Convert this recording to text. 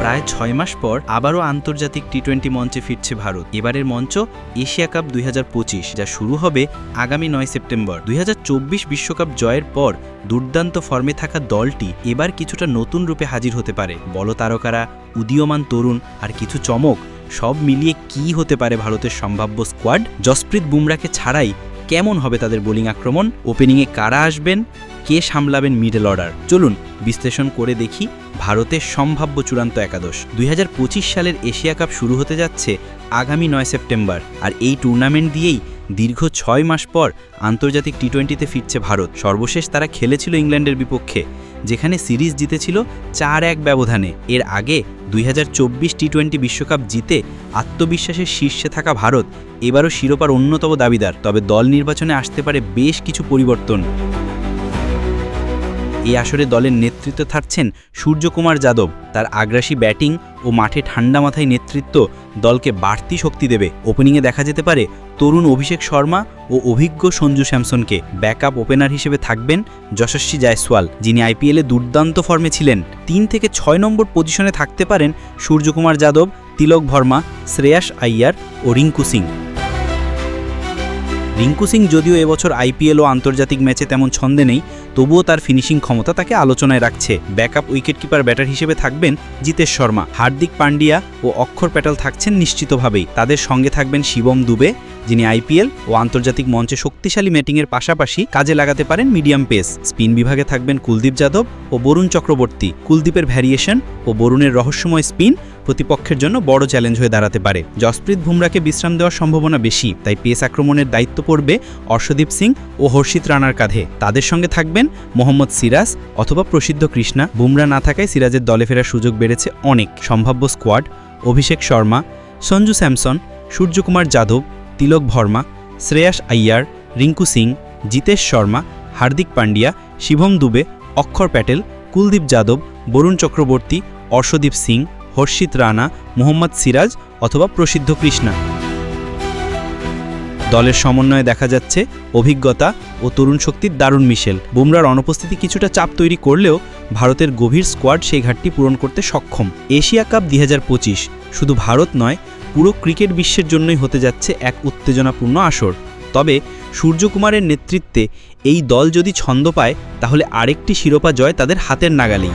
প্রায় ছয় মাস পর আবারও আন্তর্জাতিক টি টোয়েন্টি মঞ্চে ফিরছে ভারত। এবারের মঞ্চ এশিয়া কাপ দু হাজার পঁচিশ, যা শুরু হবে আগামী নয় সেপ্টেম্বর। দুই বিশ্বকাপ জয়ের পর দুর্দান্ত ফর্মে থাকা দলটি এবার কিছুটা নতুন রূপে হাজির হতে পারে। বল তারকারা উদীয়মান তরুণ আর কিছু চমক সব মিলিয়ে কি হতে পারে ভারতের সম্ভাব্য স্কোয়াড জসপ্রীত বুমরাকে ছাড়াই কেমন হবে তাদের বোলিং আক্রমণ? ওপেনিংয়ে কারা আসবেন? কে সামলাবেন মিডল অর্ডার চলুন বিশ্লেষণ করে দেখি ভারতের সম্ভাব্য চূড়ান্ত একাদশ। দুই হাজার পঁচিশ সালের এশিয়া কাপ শুরু হতে যাচ্ছে আগামী নয় সেপ্টেম্বর। আর এই টুর্নামেন্ট দিয়েই দীর্ঘ ছয় মাস পর আন্তর্জাতিক টি টোয়েন্টিতে ফিরছে ভারত। সর্বশেষ তারা খেলেছিল ইংল্যান্ডের বিপক্ষে। যেখানে সিরিজ জিতেছিল চার এক ব্যবধানে। এর আগে দুই হাজার টি টোয়েন্টি বিশ্বকাপ জিতে আত্মবিশ্বাসের শীর্ষে থাকা ভারত এবারও শিরোপার অন্যতম দাবিদার, তবে দল নির্বাচনে আসতে পারে বেশ কিছু পরিবর্তন। এই আসরে দলের নেতৃত্বে থাকছেন সূর্যকুমার যাদব। তার আগ্রাসী ব্যাটিং ও মাঠে ঠান্ডা মাথায় নেতৃত্ব দলকে বাড়তি শক্তি দেবে। ওপেনিংয়ে দেখা যেতে পারে তরুণ অভিষেক শর্মা ও অভিজ্ঞ সঞ্জু স্যামসনকে ব্যাকআপ ওপেনার হিসেবে থাকবেন যশস্বী জায়সওয়াল, যিনি আইপিএলে দুর্দান্ত ফর্মে ছিলেন। তিন থেকে ছয় নম্বর পজিশনে থাকতে পারেন সূর্যকুমার যাদব, তিলক ভর্মা, শ্রেয়াস আইয়ার ও রিঙ্কু সিং। রিঙ্কু সিং যদিও এবছর আইপিএল ও আন্তর্জাতিক ম্যাচে তেমন ছন্দে নেই, তবুও তার ফিনিশিং ক্ষমতা তাকে আলোচনায় রাখছে। ব্যাকআপ উইকেটকিপার ব্যাটার হিসেবে থাকবেন জিতেশ শর্মা। হার্দিক পান্ডিয়া ও অক্ষর প্যাটাল থাকছেন নিশ্চিতভাবেই। তাদের সঙ্গে থাকবেন শিবম দুবে, যিনি আইপিএল ও আন্তর্জাতিক মঞ্চে শক্তিশালী ব্যাটিংয়ের পাশাপাশি কাজে লাগাতে পারেন মিডিয়াম পেস। স্পিন বিভাগে থাকবেন কুলদীপ যাদব ও বরুণ চক্রবর্তী। কুলদীপের ভ্যারিয়েশন ও বরুণের রহস্যময় স্পিন প্রতিপক্ষের জন্য বড় চ্যালেঞ্জ হয়ে দাঁড়াতে পারে। জসপ্রীত বুমরাকে বিশ্রাম দেওয়ার সম্ভাবনা বেশি, তাই পেস আক্রমণের দায়িত্ব পড়বে অর্শদীপ সিং ও হর্ষিত রানার কাঁধে। তাদের সঙ্গে থাকবেন মোহাম্মদ সিরাজ অথবা প্রসিদ্ধ কৃষ্ণা। বুমরা না থাকায় সিরাজের দলে ফেরার সুযোগ বেড়েছে অনেক। সম্ভাব্য স্কোয়াড অভিষেক শর্মা, সঞ্জু স্যামসন, সূর্যকুমার যাদব, তিলক ভর্মা, শ্রেয়াস আইয়ার, রিঙ্কু সিং, জিতেশ শর্মা, হার্দিক পান্ডিয়া শিবম দুবে, অক্ষর প্যাটেল, কুলদীপ যাদব, বরুণ চক্রবর্তী, অর্শদীপ সিং হর্ষিত রানা, মোহাম্মদ সিরাজ অথবা প্রসিদ্ধ কৃষ্ণা। দলের সমন্বয়ে দেখা যাচ্ছে অভিজ্ঞতা ও তরুণ শক্তির দারুণ মিশেল। বুমরার অনুপস্থিতি কিছুটা চাপ তৈরি করলেও ভারতের গভীর স্কোয়াড সেই ঘাটটি পূরণ করতে সক্ষম। এশিয়া কাপ দু হাজার পঁচিশ শুধু ভারত নয়, পুরো ক্রিকেট বিশ্বের জন্যই হতে যাচ্ছে এক উত্তেজনাপূর্ণ আসর। তবে সূর্যকুমারের নেতৃত্বে এই দল যদি ছন্দ পায়, তাহলে আরেকটি শিরোপা জয় তাদের হাতের নাগালেই।